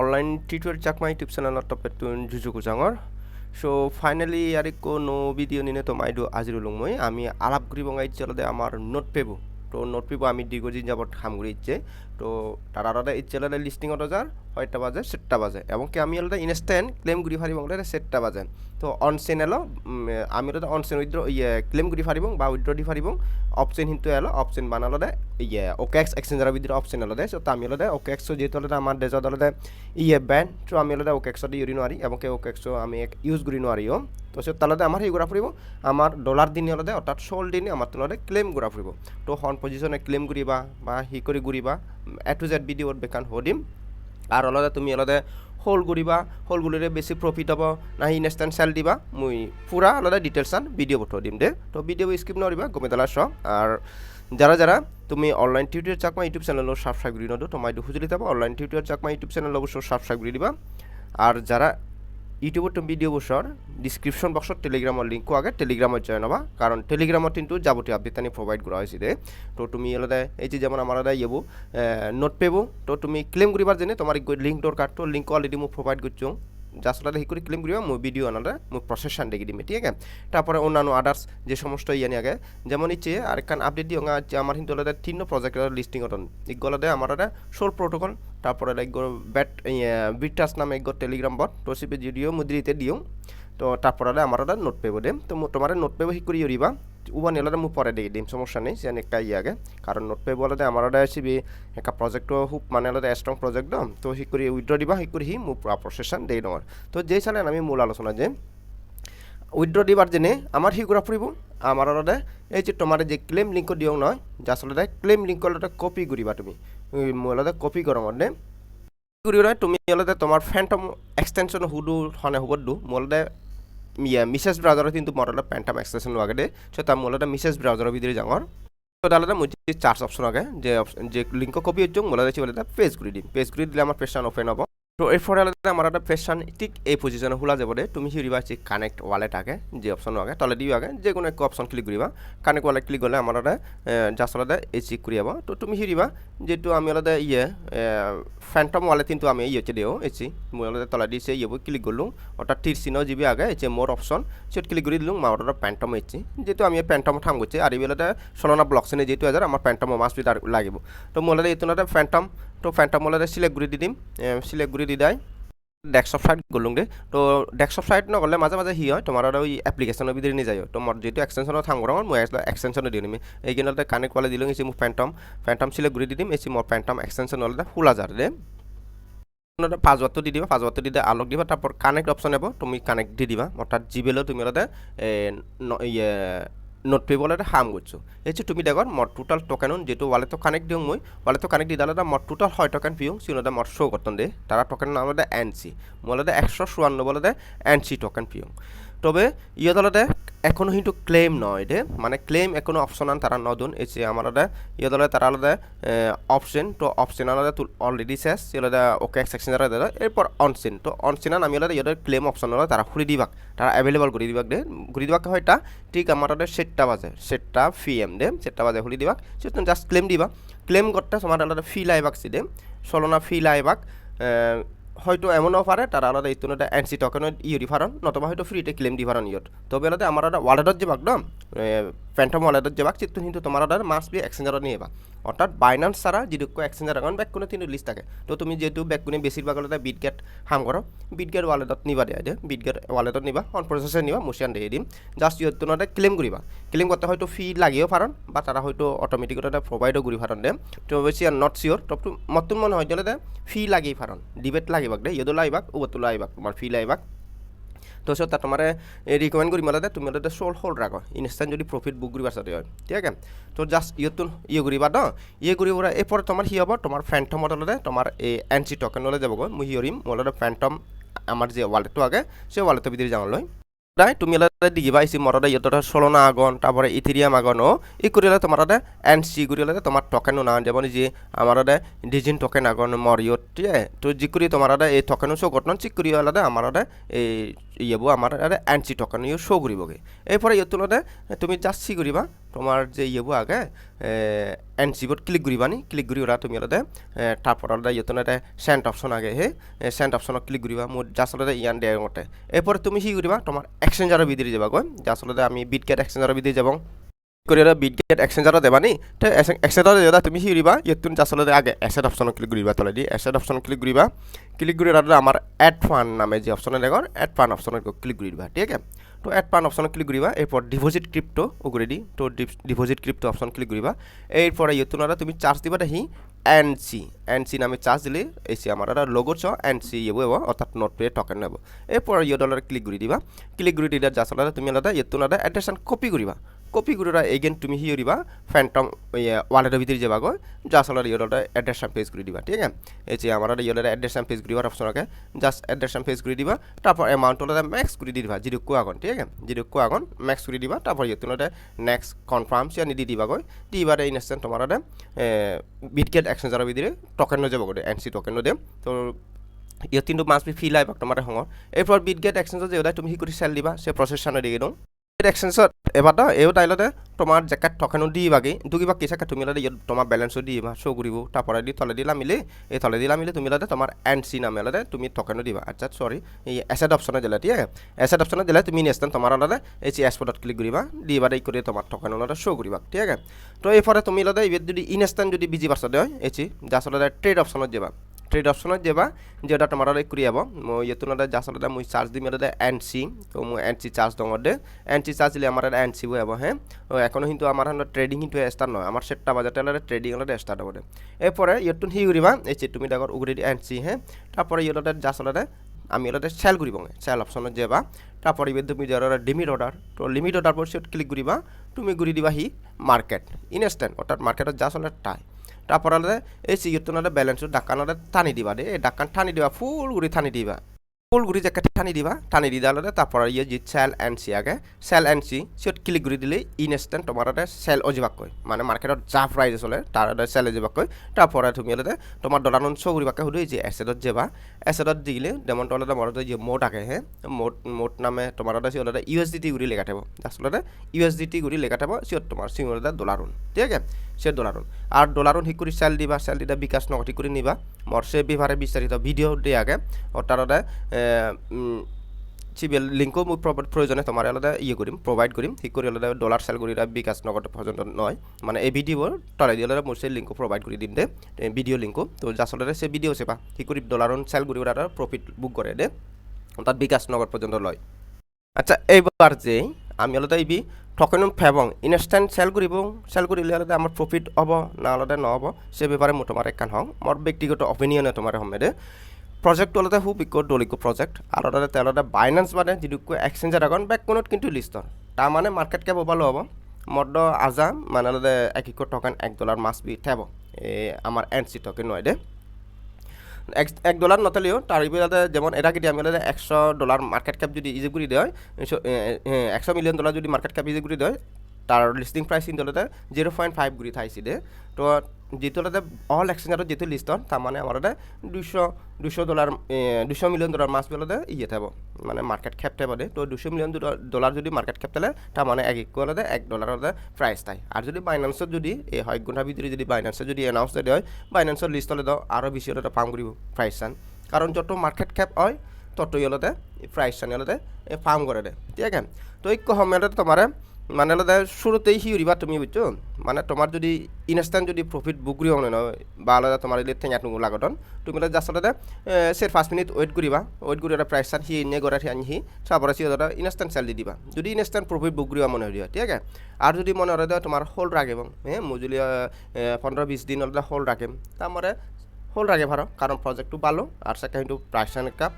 online tutor chakma youtube channel topet tun jujuku jangor so, finally আরেকো নো video নিনে তো মাইডো আজিরু মই আমি আলাপ করি বঙ্গাই চলতে আমার নোট পেবো তো নোট পেবো আমি দীর্ঘদিন যাবত খাম করে ইচ্ছে তো আলাদা ইচ্ছে আলাদা লিস্টিং অটো যার হয়টা বাজে সেটটা বাজে। এবং কি আমি আলাদা ইনস্ট্যান্ট ক্লেম করি ফারিব আলাদা সেটটা বাজে। তো অনসেন এলো আমি আলাদা অনসেন উইথড্র ইয়ে ক্লেম করি ফারিব বা উইথড্র দি ফারিব অপশন কিন্তু এলো অপশন বানালো দে ইয়ে ওকে এক্স এক্সচেঞ্জারের ভিতরে অপশন এলো দে। সো আমি আলাদা ওকে এক্স যেহেতু আলাদা আমার ডেজত আলাদা ইয়ে ব্যান্ড তো আমি আলাদা ওকে এক্স ইউরি নোৱাৰি, এবং কি ওকে এক্স আমি ইউজ করি নোৱাৰিও তো সে তালাদে আমার সেই ঘূৰা ফুৰিব। আমার ডলার দিনে আলাদা অর্থাৎ ষোল দিনে আমার তোমাদের ক্লেম ঘূৰা ফুৰিব। তো হন পজিশনে ক্লেম ঘূৰিবা বা হি কৰি ঘূৰিবা। এ টু জেড ভিডিঅ'ত বেকান সুধিম আৰু অলপতে তুমি অলপতে হোল কৰিবা হোল কৰিলে বেছি প্ৰফিট হ'ব নাহি ইনষ্টেণ্ট চেল দিবা। মই পুৰা অলপতে ডিটেলস ভিডিঅ' পঠাই দিম দে। তো ভিডিঅ' স্কিপ নকৰিবা গমে তালা আৰু যারা যারা তুমি online tutor Chakma YouTube channel subscribe করে নদো তোমায় খুঁজে দিতে online tutor Chakma YouTube channel অবশ্য সাবস্ক্রাইব করে দিবা। আর যারা ইউটিউবত তুমি ভিডিও বছর ডিসক্রিপশন বক্সত টেলিগ্রামৰ লিংকো আগে টেলিগ্রামত জয়েন হবা, কারণ টেলিগ্রামত কিন্তু যাবতীয় আপডেট আনি প্রোভাইড করা হয়েছে দে তো তুমি আলাদা এই যে যেমন আমার আলাদা ইয়েবো নোট পেবো, তো তুমি ক্লেম করিবার জেনে তোমার লিঙ্ক দরকার তো লিঙ্ক অলরেডি মোক প্রোভাইড করছ। জাস্ট হি করে ক্লেম করিবা, মই ভিডিও আনাদা মই প্রসেসান দেখি দিমে, ঠিক আছে? তারপরে অন্যান্য আদার্স যে সমস্ত ইয়ানি আগে, যেমন ইচ্ছে আরেকখান আপডেট দিও যে আমার কিন্তু আলাদা তিন প্রজেক্টের লিস্টিং অটন। আলাদা আমার সোল প্রোটোকল তারপরে লাইক ব্যাট বিটাস নামে এক টেলিগ্রাম বট তো সিপে যদিও মুদ্রিতে দিও। তো তারপরে আমার আলাদা নোট পেব দেম। তো তোমার নোট পেবো হি করি ইউরিবা উবান এলাদা মু পরে দিয়ে দিম, সমস্যা নেই, সে একটা ইয়ে আগে। কারণ নোট পেব আলাদা আমার আলাদা আসবি একটা প্রজেক্ট খুব মানে আলাদা স্ট্রং প্রজেক্ট তো হি করি উইড্র দিবা হি করি হি, মু প্রসেসন দেই নেওয়ার তো যেই চালেন আমি মূল আলোচনা যে উইড্র দিবার জেনে আমার হি ঘূৰা ফুৰিব আমার আলাদা এই যে তোমার যে ক্লেম লিঙ্ক দিও নয় যা আচলতে ক্লেম লিঙ্ক কপি করিবা তুমি। আলাদা কপি কৰোঁ মানে করিবা তুমি আলাদা তোমাৰ ফেণ্টম এক্সটেনশ্যন হুডু হনে হ'ব দু। ইয়া মিসেস ব্রাউজারত কিন্তু মোৰ আলাদা ফ্যান্টম এক্সটেনশন লাগে দে। চ' তাৰ মোৰ মিছেছ ব্ৰাউজাৰৰ ভিতৰত যাওয়ার তো মই যে চার্জ অপশন আগে, যে যে লিঙ্ক কপি হচ্ছে মোলা দিচ্ছি বলে পেজ করে দিম। পেজ করে দিলে আমার পেজটা ওপেন হব। তো এরপরে আলাদা আমার একটা পেশান ঠিক এই পজিশনে খোলা যাব দে। তুমি হিরিবা যে কানেক্ট ওয়ালেট আগে, যে অপশন আগে তলে দিও আগে, যে কোনো এক অপশন ক্লিক করিবা। কানেক্ট ওয়ালেট ক্লিক করলে আমার আলাদা জাস্ট আলাদা এই চেক করি যাব তো তুমি হিরিবা যেহেতু আমি আলাদা ইয়ে ফ্যান্টম ওয়ালেট কিন্তু আমি ইয়ে হচ্ছে দিও এসি মই আলাদা তলা দিয়েছে ইয়ে ক্লিক করলুম। অর্থাৎ টির চিহ্ন যিবি আগে, এই যে মোর অপশন সেটা ক্লিক করে দিলুম, আমার ওটা প্যান্টম এসছি যেহেতু আমি প্যান্টম ঠাম করছি, আর এই বেলাটা সলনা ব্লকসেনে যেহেতু হাজার আমার প্যান্টম মাস তার লাগিব। তো মোলাদা এতো ফ্যান্টম তো ফ্যান্টম মোলাদা সিলেক্ট করে দি দিম। সিলেক্ট করে দি দেয়। ডেস্কটপ সাইট গলুং দে তো ডেস্কটপ সাইট নগলে মাজে মাজে হি হয়, তোমার ওই এপ্লিকেশনের ভিতরে নিয়ে যায়। তো মোর যেহেতু এক্সটেনশনের থাঙ্গর মই এক্সটেনশনে দিও নিমি এইখানে কানেক্ট ওয়ালে দিলুং, এসে মোক ফ্যান্টম ফ্যান্টম সিলেক্ট করে দিম। এসে মোর ফ্যান্টম এক্সটেনশন হলে ফুলা যার দে। পাসওয়ার্ডটো দি দিবা পাসওয়ার্ডটো দি আলোক দিবা, তারপর কানেক্ট অপশন যাব তুমি কানেক্ট দি দিবা। অর্থাৎ জিমেলও তুমি ওলাদে ইয়ে পে ওয়ালেটে হাম করছ। এই যে তুমি দেখো মোট টোটাল টোকেন যেহেতু ওয়ালে তো কানেক্ট দিও মই ওয়ালে তো কানেক্ট দিদালে মোট টোটাল হয় টোকেন পিও সিনোদা মোট শো করতেন দে। তারা টোকেন নাম এনসি মোলাদে একশো চুয়ান্ন, বলে এনসি টোকেন পিও তবে ইয়ে দলতে এখনও কিন্তু ক্লেম নয় দে মানে ক্লেম এখনও অপশন আন তারা নদুন এই যে আমার ইয়ে দলে তারা আলাদা অপশন তো অপশন আলাদা অলরেডি শেষ। আলাদা ওকে সেকশন আলাদা। এরপর অনসিন তো অনসিন আমি আলাদা ইয়ে ক্লেম অপশন আলাদা তারা খুলে দিবাক। তারা অ্যাভেলেবল করে দিবাক দে ঘুরি দিবাক হয়টা? ঠিক আমার সেটটা বাজে সেটটা ফি এম দে সেটটা বাজে খুলি দিবাক। সেটা জাস্ট ক্লেম দিবা। ক্লেম করতে তোমার আলাদা ফি লাইবাক সি দে চলনা ফি লাইবাক হয়তো এমনও পারে, তারা আলাদা ইতুন একটা এনসি টকেন ইউ ফারন নতবা হয়তো ফ্রিতে ক্লেম দি ফারন ইয়ত। তবে আলাদা আমার ওয়ালেটত যে বাক দম ফ্যান্টম ওয়ালেটত যে বাক কিন্তু তোমার আলাদা মাস বি এক্সচেঞ্জারত নিয়ে অর্থাৎ বাইনান্স ছাড়া যিটো এক্সচেঞ্জার এখন ব্যাক কোনো তিনটো লিষ্ট থাকে। তো তুমি যেহেতু ব্যাক কোনে বেশিরভাগ আলাদা বিটগেট হাম করো বিটগেট ওয়ালেটত নিবা দিয়া দে বিটগেট ওয়ালেটত নিবা অন প্রসেসে নিবা মুছিয়ান দিয়ে দিম। জাস্ট ইয়ত তোমাদের ক্লেম করিবা ক্লেম করতে হয়তো ফি লাগিও ফারন বা তারা হয়তো অটোমেটিকত এটা প্রোভাইডও করি ফারন দে। তো বেশি আর নট শিওর তবু মতন মনে হয় তাহলে ফি লাগি ফারন ডিবেট লাগিবাক দে ইয়দো লাইবাক উবতো লাইবাক তোমার ফি লাইবাক তো তাত তোমার রিকমেন্ড করি মেলাতে, তুমি মেলাতে সোল হোল্ড ৰাখ। ইনস্ট্যান্ট যদি প্ৰফিট বুক করিবার সাথে হয়, ঠিক আছে? তো জাষ্ট ইয়তুন ইয়ে কৰিবা ন? ইয়ে করিব এরপরে তোমাৰ সি হব, তোমাৰ ফ্যান্টম মডেলতে তোমাৰ এই এন চি টকেনলৈ যাবগৈ মুই হিয়রিম মোলতে ফ্যান্টম আমাৰ যে ৱালেটটো আগে, সেই ৱালেটৰ ভিতৰত যাওঁ লয় দাই তুমি এলাদা দিবা আইসি মরদা ইয়তটা সলনা আগন তারপরে ইথিরিয়াম আগন, ই করিলে তোমার এন সি করিলে তোমার টোকেনও না যেমন যে আমার ডিজিন টোকেন আগন মর ইয়ত ঠিক আছে তো যি করি তোমার এই টকেনও শো করতন চিক করি আলাদা আমার এই ইয়েবো আমার এন সি টোকেন ইয়ে শো করিবগে এরপরে ইয়ে ইয়তুলতে তুমি জাস্ট সি করিবা তোমাৰ যে ইয়েবো আগে এন চিবত ক্লিক কৰিবা নি ক্লিক কৰি ওলা তুমি অলতে তারপর অলতে ইয়েতন এটা সেন্ট অপশন আগে হে সেন্ট অপশনত ক্লিক কৰিবা মোৰ জাষ্ট অলতে ইয়ান দেয় মতে। এরপরে তুমি কি কৰিবা তোমাৰ এক্সচেঞ্জাৰৰ ভিতরে যাবা গৈ জাষ্ট অলতে আমি বিটকেট এক্সচেঞ্জাৰৰ ভিতরে যাব। কৰি অলপ বিটকেট এক্সচেঞ্জাৰত দেবা নি, তো এক্সচেঞ্জাৰত দেবা তুমি কি কৰিবা ইয়েতুন জাষ্ট অলতে আগে এসেট অপশনত ক্লিক কৰিবা তলেদি এসেট অপশনত ক্লিক কৰিবা ক্লিক কৰি আমাৰ এড ফান্ড নামে যে অপশন দেখৰ এড ফান্ড অপশনত ক্লিক কৰি দিবা ঠিক আছে? তো এড পান অপশন ক্লিক কৰিবা এরপর ডিপোজিট ক্রিপ্টো ওগুলো দি, তো ডিপোজিট ক্রিপ্টো অপশন ক্লিক কৰিবা এরপরে ইয়েতুন তুমি চার্জ দিবা সি এনসি সি নামে চার্জ দিলে এসি আমার একটা লোগো চ সি ইয়ে হব অর্থাৎ নোট পে টকেন নেব। এরপর ইয়ে ডলার ক্লিক করে দিবা। ক্লিক করে দিলে যা চলাতে তুমি আলাদা ইয়েতুন আলাদা অ্যাড্রেসান কপি কৰিবা কপি করে এগেন তুমি হি দিবা ফ্যান্টম ওয়ালেটের ভিতরে যাবা গো যা চলার ইয়ে ডলার অ্যাড্রেসান পেজ করে দিবা, ঠিক আছে? এই যে আমার ইয়ে ডলার অ্যাড্রেসান পেজ করিবার অপশন আছে জাস্ট অ্যাড্রেসান পেজ করে দিবা, তারপর অ্যামাউন্ট হলে ম্যাক্স করে দিবা যেটা কো আগন, ঠিক আছে? যেটা কো আগন ম্যাক্স করে দিবা, তারপর ইয়ে তুমি নেক্সট কনফার্ম সে দি দিবা গো দিবারে ইনস্ট্যান্ট তোমার বিটকেট এক্সচেঞ্জাৰৰ ভিতরে টকেন যাব গো এন চি টকেন দে তো ইয়াত কিন্তু মাছ বি ফিল আহিব তোমাৰ সময়ত এরপর বিটগেট এক্সচেঞ্জত যে তুমি সি কৰি চেল দিবা, সে প্রসেসানো দিয়ে দিওঁ এক্সচেঞ্জত এবার তো এও তাইলতে তোমার জ্যাকেট টকেনও দিয়ে বাকি দুকিবা কিসাকে তুমি লাদে ইয়ে তোমার ব্যালেন্সও দিয়ে বা শো করিব তারপরে দি তলে দিলা মিলে এই তলে দিলা মিলে তুমি লাদে তোমার এন সি নামে লাদে তুমি টকেনও দিবা। আচ্ছা সরি এই এসেট অপশনে দিলে ঠিক আছে এসেট অপশনে দিলে তুমি নেক্সট তোমার লাদে এই যে এক্সপোর্টত ক্লিক করিবা দিবা এই করে তোমার টকেন লাদে শো করিবা ঠিক আছে? তো এরপরে তুমি এবার যদি ইনস্ট্যান্ট যদি বিজি পার্স দেয় এসি যা আসলে ট্রেড অপশনত যাবা ট্রেড যাবা, যেটা তোমার কৰি যাব মই ইয়েতো না আচলতে মই চার্জ দিম এটা এন সি তো মই এন সি চার্জ দম দে। এন সি চার্জ দিলে আমার এটা এন সি যাব হ্যাঁ এখনও কিন্তু আমার ট্রেডিং কিন্তু স্টার্ট নয় আমার সেটটা বাজাতে হলে ট্রেডিং হলে স্টার্ট হ'ব এরপরে ইয়েতুন হি করিবা এই তুমি দেখো উগরে এন সি হ্যাঁ তারপরে ইয়েটা যা আসলে আমি এটা সেল করিব সেল অপশনত যাবা। তারপরে ইবে তুমি যারা লিমিট অর্ডার তো লিমিট অর্ডার পর ক্লিক করিবা তুমি ঘুরি দিবা হি মার্কেট ইনস্ট্যান্ট অর্থাৎ মার্কেটত যা আসলে টাই তারপর এই চিগিরটোনলে বেলেঞ্চটো ডাক্কানলে টানি দিবা দেই এই ডাক্কান টানি দিবা ফুল গুড়ি টানি দিবা। ফুল গুড়ি জেকেট টানি দিবা টানি দিদালে তারপর ইয়ে যে সেল এন সি আগে সেল এন সি সিট ক্লিক করে দিলে ইনস্ট্যান্ট তোমার সেল অজিবাকৈ মানে মার্কেটত যা প্রাইস চলে তার সেল অজিবাকৈ তারপরে তুমি হলে তোমার ডলার শো করিবাকে সুধি যে এসেডত যাবা এসেডত দিলে যেমন তোমার মরত যে মোট আগে হ্যাঁ মোট মোট নামে তোমার সিওলে ইউএসডিটি গুড়ি লেখা থাকব আসলে ইউএসডিটি গুড়ি লেখা থাকব সিওত তোমার সিওলে ডলারুন ঠিক আছে সে ডলারুন আর ডলারুন ঠিক করে সেল দিবা সেল দিলে বিকাশ নগদ ঠিক করে নিবা মর সে বিভারে বিস্তারিত ভিডিও দিয়ে আগে অর্থাৎ চিবিএল লিঙ্কও মোক প্রয়োজনে তোমার আলাদা ইয়ে করিম প্রোভাইড করিম ঠিক করে আলাদা ডলার সেল করি বিকাশ নগদ পর্যন্ত নয় মানে এই ভিডিওর তলে দিয়ে আলাদা মোর সেই লিঙ্কও প্রোভাইড করে দিম দে ভিডিও লিঙ্কও তো আসলে সে ভিডিও সেবা ঠিক করে ডলারন সেল করি ওরা প্রফিট বুক করে দে তার বিকাশ নগদ পর্যন্ত লয়। আচ্ছা এইবার যে আমি আলাদা ইবি টকেন ফেবং ইনস্ট্যান্ট সেল করিব সেল করিলে আলাদা আমার প্রফিট হব, না আলাদা নহব সে ব্যাপারে মই তোমার একখান হওঁ। মোর ব্যক্তিগত অপিনিয়নে তোমার হমেদে প্রজেক্ট আলাদা খুব ইকো ডলিকো প্রজেক্ট আর আলাদা তেলাদা বাইন্যান্স মানে যিটো এক্সচেঞ্জার এখন ব্যাককোনত কিন্তু লিষ্টৰ তাৰ মানে মার্কেট ক্যাপ ওভালো হ'ব। মদ্দ আজা মানে আলাদা এক ইকো টকেন এক ডলার মাস বি থেব আমার এন সি টকেন নয় দে। এক এক ডলার নতালিও তার ইপিলাতে যেমন এটা কেটে আমি একশো ডলার মার্কেট ক্যাপ যদি ইজি করে দেয় একশো মিলিয়ন ডলার যদি মার্কেট ক্যাপ ইজি করে দেয় তার লিস্টিং প্ৰাইচ ইনতলতে জিৰ' পইণ্ট ফাইভ গুৰি থাইছিলে তো যিটোলতে অল এক্সচেঞ্জাৰত যিটো লিষ্টত তাৰমানে আমাৰ দুশ দুশ ডলাৰ দুশ মিলিয়ন ডলাৰ মাছ পেলতে ইয়ে থাকব। মানে মার্কেট ক্যাপ থাকব দে তো দুশো মিলিয়ন ডলার যদি মার্কেট ক্যাপ থাকলে তার মানে এক ইকুয়ালতে এক ডলারতে প্রাইস তাই আর যদি বাইন্যান্সত যদি এই হয় ঘণ্টার ভিতরে যদি বাইন্যান্সে যদি এনাউন্স দিয়ে হয় বাইন্যান্সের লিস্ট হলে দাও আরও বেশি হলে ফার্ম করিব প্রাইস চান। কারণ যত মার্কেট ক্যাপ হয়, তত ইহলতে প্রাইস চান ইহলতে ফার্ম করে দে ঠিক আছে? তো এই সময়তে তোমার মানে আলাদা শুরুতেই হিউরিবা তুমি বুঝছ? মানে তোমার যদি ইনস্ট্যান্ট যদি প্রফিট বুকরি হন বা আলাদা তোমার যদি ঠেঙা টুকু লাগতন, তুমি জাস্ট আলাদা সের পাঁচ মিনিট ওয়েট করিবা ওয়েট করি ওটা প্রাইস চান হি এনে গড়া আনি হি তারপরে সি ওটা ইনস্ট্যান্ট সেল দিবা। যদি ইনস্ট্যান্ট প্রফিট বুকরি মনে হইয়া, ঠিক আছে? আর যদি মনে হয় তোমার হোল্ড রাখে হ্যাঁ মজুলি পনেরো বিশ দিন আলাদা হোল্ড রাখিম তারপরে হোল্ড রাখে ভালো, কারণ প্রজেক্টটো ভালো আর সেটা কিন্তু প্রাইস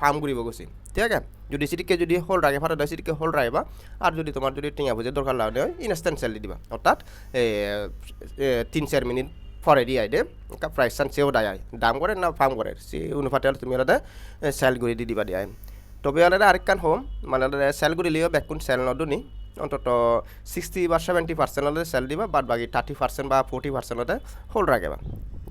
ফার্ম করিব গেছি। ঠিক আছে? যদি সিটিকে যদি হোল্ড রাখে ভারত সিটিকে হোল্ড রাখবা আর যদি তোমার যদি টিঙা বুঝে দরকার লাগে ইনস্ট্যান্ট সেল দিবা। অর্থাৎ তিন চার মিনিট পরে দিয়ে দে প্রাইস চান সেও দেয় দাম করে না ফার্ম করে সে অনুপাতে তুমি আলাদা সেল করে দি দিবা দিয়ে তবে আলাদা আরেকখান হোম মানে আলাদা সেল করিলেও বেকুন সেল নদুনি অন্তত সিক্সটি বা সেভেন্টি পার্সেন্ট হলে সেল দিবা, বাদ বাকি থার্টি পার্সেন্ট বা ফোর্টি পার্সেন্ট হলে হোল্ড রাখবা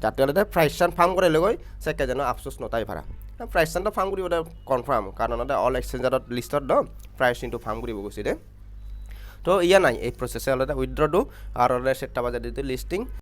যাতে হলে প্রাইস চান ফার্ম করে লগৈ সেকে যেন আফসোস নতাই ভাড়া প্ৰাইচ চানটো ফাৰ্ম কৰিব কনফাৰ্ম কাৰণ এটা অল এক্সেঞ্জাৰত লিষ্টত ন প্ৰাইচ কিন্তু ফাৰ্ম কৰিব গৈছে দে তো ইয়া নাই, এই প্ৰচেছে হ'লে উইথড্ৰটো আৰু অলৰেডি চেষ্টা বাজার লিষ্টিং